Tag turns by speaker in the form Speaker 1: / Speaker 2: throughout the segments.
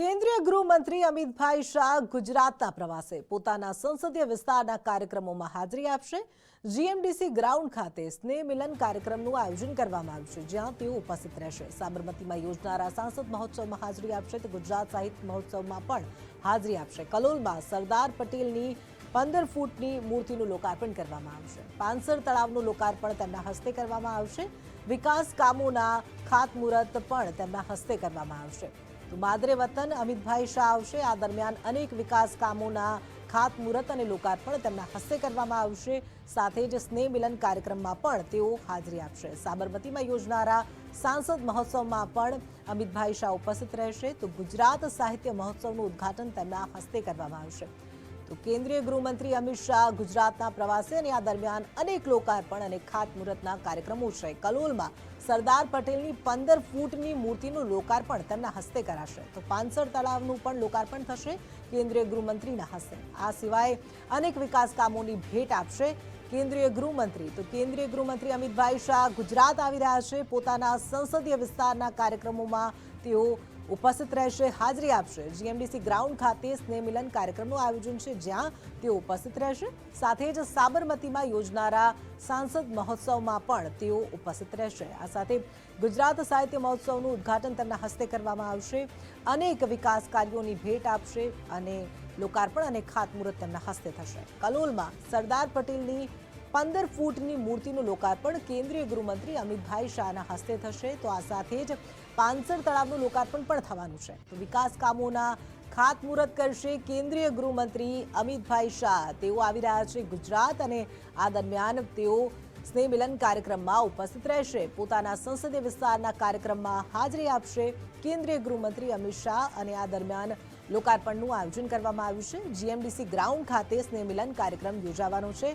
Speaker 1: કેન્દ્રીય ગૃહમંત્રી અમિતભાઈ શાહ ગુજરાતના પ્રવાસે પોતાના સંસદીય વિસ્તારના કાર્યક્રમોમાં હાજરી આપશે. જીએમડીસી ગ્રાઉન્ડ ખાતે સ્નેહ મિલન કાર્યક્રમનું આયોજન કરવામાં આવ્યું છે, જ્યાં તેઓ ઉપસ્થિત રહેશે. સાબરમતીમાં યોજનારા સાંસદ મહોત્સવમાં હાજરી આપશે તો ગુજરાત સાહિત્ય મહોત્સવમાં પણ હાજરી આપશે. કલોલમાં સરદાર પટેલની પંદર ફૂટની મૂર્તિનું લોકાર્પણ કરવામાં આવશે પાનસર તળાવનું લોકાર્પણ તેમના હસ્તે કરવામાં આવશે. વિકાસ કામોના ખાતમુહૂર્ત પણ તેમના હસ્તે કરવામાં આવશે. તો માદરે વતન અમિતભાઈ શાહ આવશે. આ દરમિયાન અનેક વિકાસ કામોના ખાતમુહૂર્ત અને લોકાર્પણ તેમના હસ્તે કરવામાં આવશે. સાથે જ સ્નેહ મિલન કાર્યક્રમમાં પણ તેઓ હાજરી આપશે. સાબરમતીમાં યોજનારા સાંસદ મહોત્સવમાં પણ અમિતભાઈ શાહ ઉપસ્થિત રહેશે. તો ગુજરાત સાહિત્ય મહોત્સવનું ઉદ્ઘાટન તેમના હસ્તે કરવામાં આવશે. તો કેન્દ્રીય ગૃહમંત્રી અમિત શાહ ગુજરાતના પ્રવાસે અને આ દરમિયાન અનેક લોકાર્પણ અને ખાતમુહૂર્તના કાર્યક્રમો છે કલોલમાં સરદાર પટેલની પંદર ફૂટની મૂર્તિનું લોકાર્પણ તેમના હસ્તે કરાશે. તો પાનસર તળાવનું પણ લોકાર્પણ થશે કેન્દ્રીય ગૃહમંત્રીના હસ્તે. આ સિવાય અનેક વિકાસ કામોની ભેટ આપશે કેન્દ્રીય ગૃહમંત્રી. તો કેન્દ્રીય ગૃહમંત્રી અમિતભાઈ શાહ ગુજરાત આવી રહ્યા છે. પોતાના સંસદીય વિસ્તારના કાર્યક્રમોમાં તેઓ ઉપસ્થિત રહેશે, હાજરી આપશે. જીએમડીસી ગ્રાઉન્ડ ખાતે સ્નેહ મિલન કાર્યક્રમનું આયોજન છે, જ્યાં તેઓ ઉપસ્થિત રહેશે. સાથે જ સાબરમતીમાં યોજનારા સાંસદ મહોત્સવમાં પણ તેઓ ઉપસ્થિત રહેશે. આ સાથે ગુજરાત સાહિત્ય મહોત્સવનું ઉદ્ઘાટન તેમના હસ્તે કરવામાં આવશે. અનેક વિકાસ કાર્યોની ભેટ આપશે અને લોકાર્પણ અને ખાતમુહૂર્ત તેમના હસ્તે થશે. કલોલમાં સરદાર પટેલની પંદર ફૂટની મૂર્તિનું લોકાર્પણ કેન્દ્રીય ગૃહમંત્રી અમિતભાઈ શાહના હસ્તે થશે. તો આ સાથે જ પાનસર તળાવનું લોકાર્પણ પણ થવાનું છે. તો વિકાસ કામોના ખાતમુહૂર્ત કરશે કેન્દ્રીય ગૃહમંત્રી અમિતભાઈ શાહ. તેઓ આવી રહ્યા છે ગુજરાત અને આ દરમિયાન તેઓ સ્નેહ મિલન કાર્યક્રમમાં ઉપસ્થિત રહેશે. પોતાના સંસદીય વિસ્તારના કાર્યક્રમમાં હાજરી આપશે કેન્દ્રીય ગૃહમંત્રી અમિત શાહ અને આ દરમિયાન લોકાર્પણનું આયોજન કરવામાં આવ્યું છે. જીએમડીસી ગ્રાઉન્ડ ખાતે સ્નેહમિલન કાર્યક્રમ યોજાવાનો છે,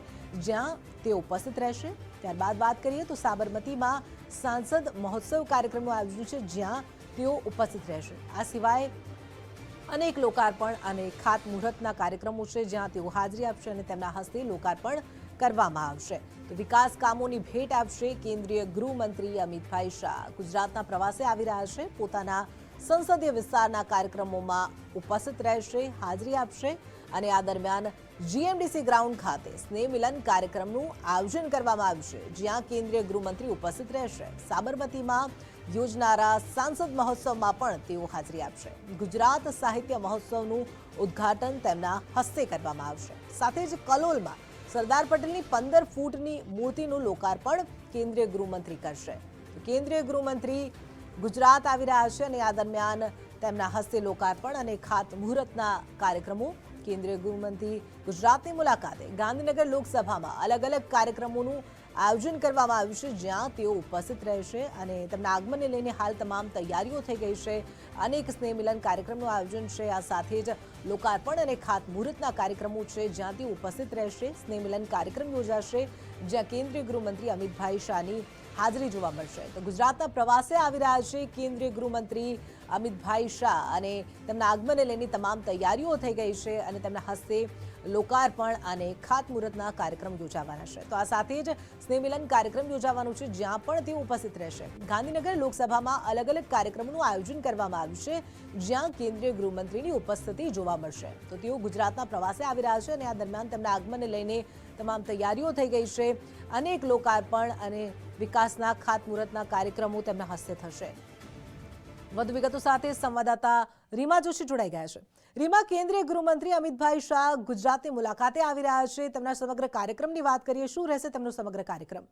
Speaker 1: જ્યાં તે ઉપસ્થિત રહેશે. ત્યારબાદ વાત કરીએ તો સાબરમતીમાં સાંસદ મહોત્સવ કાર્યક્રમનું આયોજન છે, જ્યાં તેઓ ઉપસ્થિત રહેશે. આ સિવાય અનેક લોકાર્પણ અને ખાતમુહૂર્તના કાર્યક્રમો છે, જ્યાં તેઓ હાજરી આપશે અને તેમના હસ્તે લોકાર્પણ કરવામાં આવશે. તો વિકાસ કામોની ભેટ આપશે કેન્દ્રીય ગૃહમંત્રી અમિતભાઈ શાહ. ગુજરાતના પ્રવાસે આવી રહ્યા છે. પોતાના સંસદીય વિસ્તારના કાર્યક્રમોમાં ઉપસ્થિત રહેશે, હાજરી આપશે અને આ દરમિયાન જીએમડીસી ગ્રાઉન્ડ ખાતે સ્નેહ મિલન કાર્યક્રમનું આયોજન કરવામાં આવશે, જ્યાં કેન્દ્રીય ગૃહમંત્રી ઉપસ્થિત રહેશે. સાબરમતીમાં યોજનારા સાંસદ મહોત્સવમાં પણ તેઓ હાજરી આપશે. ગુજરાત સાહિત્ય મહોત્સવનું ઉદ્ઘાટન તેમના હસ્તે કરવામાં આવશે. સાથે જ કલોલમાં સરદાર પટેલની પંદર ફૂટની મૂર્તિનું લોકાર્પણ કેન્દ્રીય ગૃહમંત્રી કરશે. કેન્દ્રીય ગૃહમંત્રી ગુજરાત આવી રહ્યા છે અને આ દરમિયાન તેમના હસ્તે લોકાર્પણ અને ખાતમુહૂર્તના કાર્યક્રમો. કેન્દ્રીય ગૃહમંત્રી ગુજરાતની મુલાકાતે ગાંધીનગર લોકસભામાં અલગ અલગ કાર્યક્રમોનું આયોજન કરવામાં આવ્યું છે, જ્યાં તેઓ ઉપસ્થિત રહેશે અને તેમના આગમનને લઈને હાલ તમામ તૈયારીઓ થઈ ગઈ છે. અનેક સ્નેહમિલન કાર્યક્રમનું આયોજન છે. આ સાથે જ લોકાર્પણ અને ખાતમુહૂર્તના કાર્યક્રમો છે, જ્યાં તેઓ ઉપસ્થિત રહેશે. સ્નેહ મિલન કાર્યક્રમ યોજાશે, જ્યાં કેન્દ્રીય ગૃહમંત્રી અમિતભાઈ શાહની હાજરી જોવા મળશે. તો ગુજરાતના પ્રવાસે આવી રહ્યા છે કેન્દ્રીય ગૃહમંત્રી અમિતભાઈ શાહ અને તેમના આગમનને લઈને તમામ તૈયારીઓ થઈ ગઈ છે અને તેમના હસ્તે લોકાર્પણ અને ખાતમુહૂર્તના કાર્યક્રમ યોજાવાના છે. તો આ સાથે જ સ્નેહમિલન કાર્યક્રમ યોજાવાનું છે, જ્યાં પણ તેઓ ઉપસ્થિત રહેશે. ગાંધીનગર લોકસભામાં અલગ અલગ કાર્યક્રમોનું આયોજન કરવામાં આવ્યું છે, જ્યાં કેન્દ્રીય ગૃહમંત્રીની ઉપસ્થિતિ જોવા મળશે. તો તેઓ ગુજરાતના પ્રવાસે આવી રહ્યા છે અને આ દરમિયાન તેમના આગમનને લઈને તમામ તૈયારીઓ થઈ ગઈ છે. અનેક લોકાર્પણ અને વિકાસના ખાતમુહૂર્તના કાર્યક્રમો તેમના હસ્તે થશે. વધુ વિગતો સાથે સંવાદદાતા રીમા જોશી જોડાઈ ગયા છે. રીમા, કેન્દ્રીય ગૃહમંત્રી અમિતભાઈ શાહ ગુજરાતની મુલાકાતે આવી રહ્યા છે. તેમના સમગ્ર કાર્યક્રમની વાત કરીએ, શું રહેશે તેમનો સમગ્ર કાર્યક્રમ?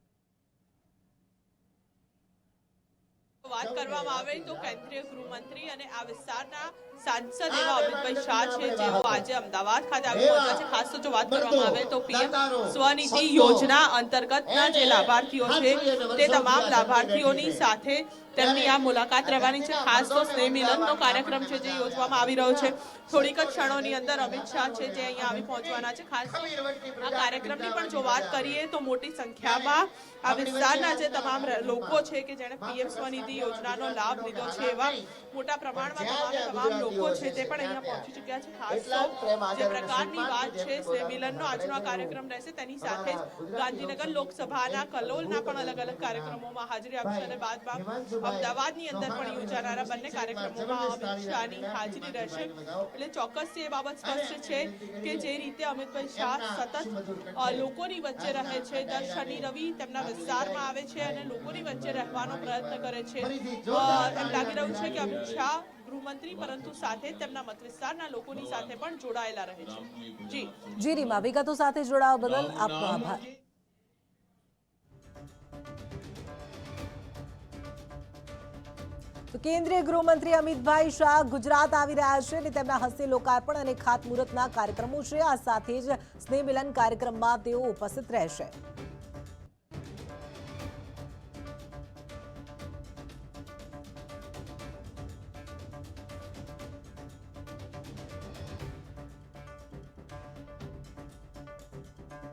Speaker 2: વાત કરવામાં આવે તો કેન્દ્રીય ગૃહમંત્રી અને આ વિસ્તારના સાંસદ એવા અમિતભાઈ શાહ છે જેઓ આજે અમદાવાદ ખાતે આવી પહોંચ્યા છે. ખાસ તો જો વાત કરવામાં આવે તો પીએમ સ્વનિધિ યોજના અંતર્ગતના જે લાભાર્થીઓ છે તે તમામ લાભાર્થીઓની સાથે તેમની આ મુલાકાત રહેવાની છે. ખાસ તો સ્નેહ મિલનનો કાર્યક્રમ છે જે યોજવામાં આવી રહ્યો છે. થોડીક જ ક્ષણોની અંદર અમિત શાહ છે જે અહીંયા આવી પહોંચવાના છે. ખાસ આ કાર્યક્રમની પણ જો વાત કરીએ તો મોટી સંખ્યામાં આ વિસ્તારના જે તમામ લોકો છે કે જેણે પીએમ સ્વનિધિ યોજનાનો લાભ લીધો છે એવા મોટા પ્રમાણમાં તમામ તમામ લોકો છે તે પણ અહીંયા પહોંચી ચૂક્યા છે. ખાસ તો જે પ્રકારની વાત છે સ્નેહ આજનો કાર્યક્રમ રહેશે તેની સાથે જ ગાંધીનગર લોકસભાના કલોલના પણ અલગ અલગ કાર્યક્રમોમાં હાજરી આપશે અને બાદમાં અમદાવાદની અંદર પણ યોજાનારા બંને કાર્યક્રમોમાં અમિત શાહની હાજરી રહેશે. એટલે ચોક્કસ એ બાબત સ્પષ્ટ છે કે જે રીતે અમિતભાઈ શાહ સતત લોકોની વચ્ચે રહે છે દર શનિ રવિ તેમના વિસ્તારમાં આવે છે અને લોકોની વચ્ચે રહેવાનો પ્રયત્ન કરે છે. એમ લાગી રહ્યું છે કે અમિત શાહ ગૃહમંત્રી પરંતુ સાથે તેમના મત વિસ્તારના લોકોની સાથે પણ જોડાયેલા રહે છે. જી.
Speaker 1: જી રીમા વિગતો સાથે જોડાવા બદલ આપનો આભાર. તો કેન્દ્રીય ગૃહમંત્રી અમિતભાઈ શાહ ગુજરાત આવી રહ્યા છે અને તેમના હસ્તે લોકાર્પણ અને ખાતમુહૂર્તના કાર્યક્રમો છે. આ સાથે જ સ્નેહ મિલન કાર્યક્રમમાં તેઓ ઉપસ્થિત રહેશે.